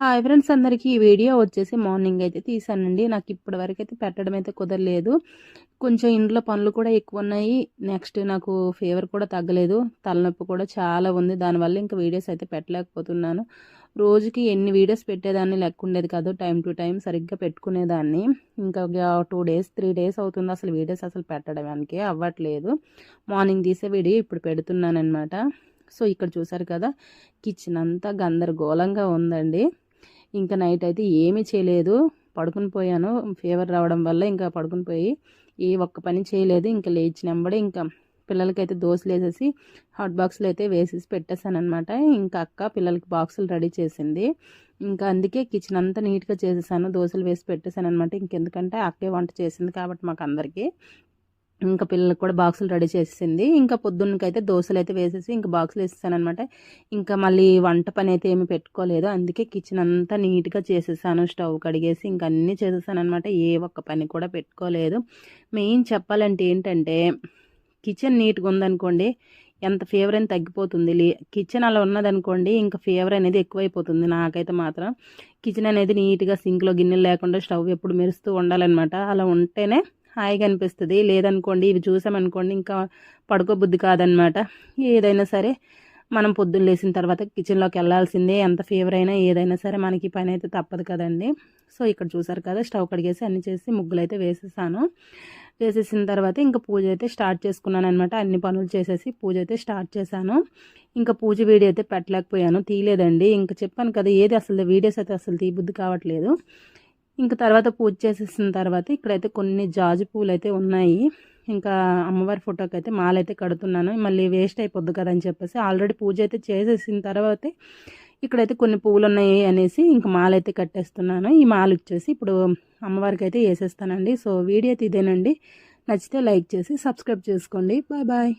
Hi friends అందరికీ ఈ video వచ్చేసి మార్నింగ్ అయితే తీసానండి. నాకు ఇప్పటి వరకు అయితే పెట్టడం అయితే కుదరలేదు. కొంచెం ఇంట్లో పనులు కూడా ఎక్కువ ఉన్నాయి. నెక్స్ట్ నాకు ఫీవర్ కూడా తగ్గలేదు. తలనొప్పి కూడా చాలా ఉంది. దానివల్ల ఇంకా వీడియోస్ అయితే పెట్టలేకపోతున్నాను. రోజుకి ఎన్ని వీడియోస్ పెట్టేదాన్ని లెక్క ఉండేది కాదు. టైం టు టైం సరిగ్గా పెట్టుకునేదాన్ని. ఇంకా టూ డేస్ త్రీ డేస్ అవుతుంది అసలు వీడియోస్ అసలు పెట్టడానికి అవ్వట్లేదు. మార్నింగ్ తీసే వీడియో ఇప్పుడు పెడుతున్నాను అనమాట సో ఇక్కడ చూసారు కదా కిచెన్ అంతా గందరగోళంగా ఉందండి. ఇంకా నైట్ అయితే ఏమీ చేయలేదు. పడుకుని పోయాను. ఫీవర్ రావడం వల్ల ఇంకా పడుకుని పోయి ఏ ఒక్క పని చేయలేదు. ఇంకా లేచినప్పుడే ఇంకా పిల్లలకైతే దోశలు వేసేసి హాట్ బాక్స్లు అయితే వేసేసి పెట్టేశానమాట ఇంకా అక్క పిల్లలకి బాక్సులు రెడీ చేసింది. ఇంకా అందుకే కిచెన్ అంతా నీట్గా చేసేసాను. దోశలు వేసి పెట్టేశాను అనమాట ఇంకెందుకంటే అక్కే వంట చేసింది కాబట్టి మాకు అందరికీ. ఇంకా పిల్లలకు కూడా బాక్సులు రెడీ చేసింది. ఇంకా పొద్దున్నకైతే దోశలు అయితే వేసేసి ఇంకా బాక్సులు వేసేసానమాట ఇంకా మళ్ళీ వంట పని అయితే ఏమి పెట్టుకోలేదు. అందుకే కిచెన్ అంతా నీట్గా చేసేసాను. స్టవ్ కడిగేసి ఇంకా అన్నీ చేసేసానమాట ఏ ఒక్క పని కూడా పెట్టుకోలేదు. మెయిన్ చెప్పాలంటే ఏంటంటే కిచెన్ నీట్గా ఉందనుకోండి ఎంత ఫీవర్ అని తగ్గిపోతుంది. కిచెన్ అలా ఉన్నదనుకోండి ఇంకా ఫీవర్ అనేది ఎక్కువైపోతుంది నాకైతే మాత్రం. కిచెన్ అనేది నీట్గా సింక్లో గిన్నెలు లేకుండా స్టవ్ ఎప్పుడు మెరుస్తూ ఉండాలన్నమాట. అలా ఉంటేనే హాయిగా అనిపిస్తుంది. లేదనుకోండి ఇవి చూసామనుకోండి ఇంకా పడుకోబుద్ధి కాదనమాట. ఏదైనా సరే మనం పొద్దున్న లేచిన తర్వాత కిచెన్లోకి వెళ్ళాల్సిందే ఎంత ఫీవర్ అయినా ఏదైనా సరే మనకి పని అయితే తప్పదు కదండి. సో ఇక్కడ చూసారు కదా స్టవ్ కడిగేసి అన్ని చేసి ముగ్గులు అయితే వేసేసాను. వేసేసిన తర్వాత ఇంకా పూజ అయితే స్టార్ట్ చేసుకున్నాను అనమాట అన్ని పనులు చేసేసి పూజ అయితే స్టార్ట్ చేశాను. ఇంకా పూజ వీడియో అయితే పెట్టలేకపోయాను తీయలేదండి. ఇంకా చెప్పాను కదా ఏది అసలు వీడియోస్ అయితే అసలు తీయబుద్ధి కావట్లేదు. ఇంకా తర్వాత పూజ చేసేసిన తర్వాత ఇక్కడైతే కొన్ని జాజి పూలు అయితే ఉన్నాయి. ఇంకా అమ్మవారి ఫోటోకి అయితే మాలైతే కడుతున్నాను. మళ్ళీ వేస్ట్ అయిపోద్ది కదా అని చెప్పేసి ఆల్రెడీ పూజ అయితే చేసేసిన తర్వాత ఇక్కడైతే కొన్ని పువ్వులు ఉన్నాయి అనేసి ఇంకా మాల అయితే కట్టేస్తున్నాను. ఈ మాల వచ్చేసి ఇప్పుడు అమ్మవారికి అయితే వేసేస్తానండి. సో వీడియో అయితే ఇదేనండి. నచ్చితే లైక్ చేసి సబ్స్క్రైబ్ చేసుకోండి. Bye bye.